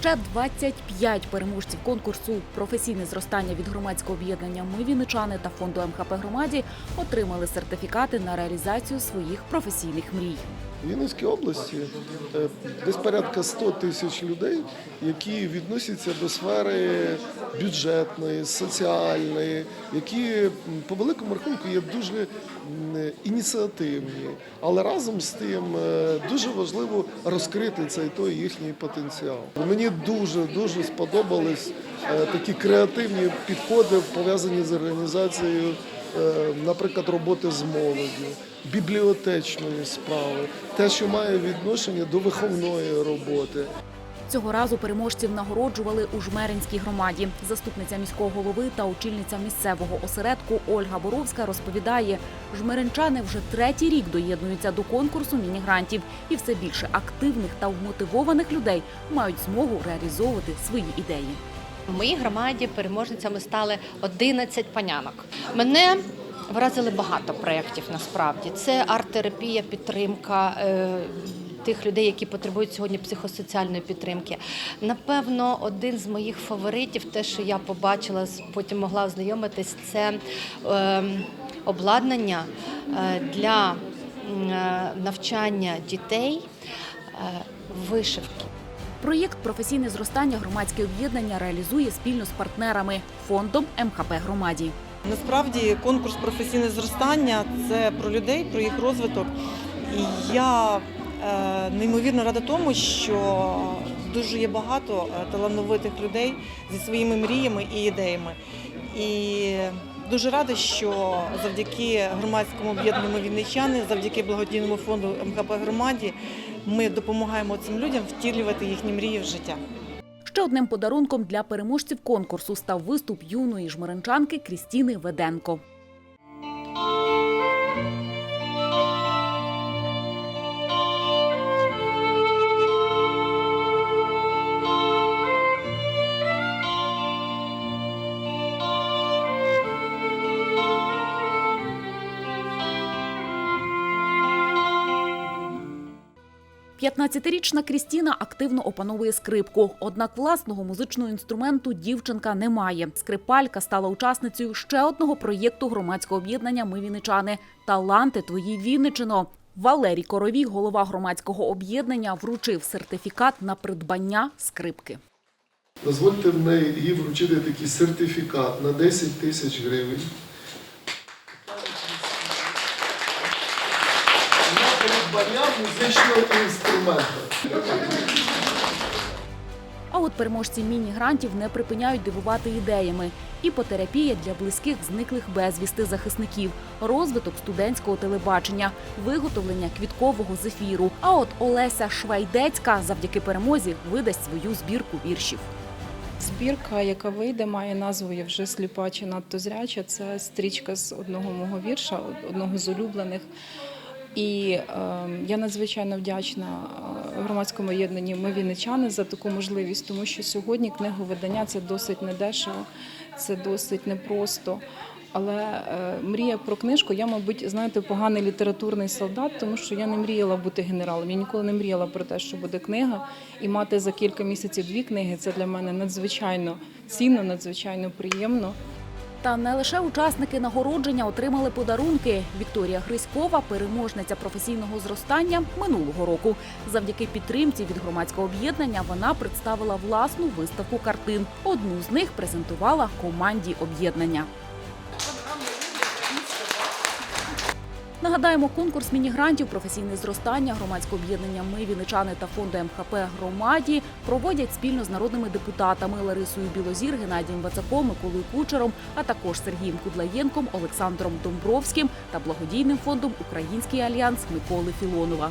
Ще 25 переможців конкурсу професійне зростання від громадського об'єднання Ми віничани та фонду МХП громаді отримали сертифікати на реалізацію своїх професійних мрій. Вінницькій області е, десь порядка 100 тисяч людей, які відносяться до сфери бюджетної, соціальної, які по великому рахунку є дуже ініціативні, але разом з тим е, дуже важливо розкрити цей той їхній потенціал. Мені дуже дуже сподобались е, такі креативні підходи, пов'язані з організацією наприклад, роботи з молоддю, бібліотечної справи, те, що має відношення до виховної роботи. Цього разу переможців нагороджували у Жмеринській громаді. Заступниця міського голови та очільниця місцевого осередку Ольга Боровська розповідає, жмеринчани вже третій рік доєднуються до конкурсу міні-грантів, і все більше активних та вмотивованих людей мають змогу реалізовувати свої ідеї. В моїй громаді переможницями стали 11 панянок. Мене вразили багато проєктів насправді. Це арт-терапія, підтримка. е, Тих людей, які потребують сьогодні психосоціальної підтримки. Напевно, один з моїх фаворитів, те, що я побачила, потім могла ознайомитись, це е, обладнання для е, навчання дітей е, вишивки. Проєкт Професійне зростання громадське об'єднання реалізує спільно з партнерами фондом МХП громаді. Насправді конкурс професійне зростання це про людей, про їх розвиток. І я е, неймовірно рада тому, що дуже є багато е, талановитих людей зі своїми мріями і ідеями. І дуже рада, що завдяки громадському об'єднанню «Ми Вінничани, завдяки благодійному фонду МКП громаді, ми допомагаємо цим людям втілювати їхні мрії в життя. Ще одним подарунком для переможців конкурсу став виступ юної жмеренчанки Крістіни Веденко. П'ятнадцятирічна Крістіна активно опановує скрипку. Однак власного музичного інструменту дівчинка не має. Скрипалька стала учасницею ще одного проєкту громадського об'єднання Ми Вінничани Таланти твої Вінничино. Валерій Коровій, голова громадського об'єднання, вручив сертифікат на придбання скрипки. Дозвольте в неї вручити такий сертифікат на 10 тисяч гривень. На музичного інструменту. А от переможці міні-грантів не припиняють дивувати ідеями. Іпотерапія для близьких зниклих безвісти захисників, розвиток студентського телебачення, виготовлення квіткового зефіру. А от Олеся Швайдецька завдяки перемозі видасть свою збірку віршів. Збірка, яка вийде, має назву Я вже сліпа чи надто зряча. Це стрічка з одного мого вірша, одного з улюблених. І е, я надзвичайно вдячна е, громадському об'єднанні Ми Вінничани за таку можливість, тому що сьогодні книговидання це досить недешево, це досить непросто. Але е, мрія про книжку, я, мабуть, знаєте, поганий літературний солдат, тому що я не мріяла бути генералом. Я ніколи не мріяла про те, що буде книга, і мати за кілька місяців дві книги це для мене надзвичайно цінно, надзвичайно приємно. Та не лише учасники нагородження отримали подарунки. Вікторія Гриськова, переможниця професійного зростання минулого року. Завдяки підтримці від громадського об'єднання вона представила власну виставку картин. Одну з них презентувала команді об'єднання. Нагадаємо, конкурс міні-грантів професійне зростання громадського об'єднання Ми Вінничани та фонду МХП громаді проводять спільно з народними депутатами Ларисою Білозір, Геннадієм Вацаком, Миколою Кучером, а також Сергієм Кудлаєнком, Олександром Домбровським та благодійним фондом Український альянс Миколи Філонова.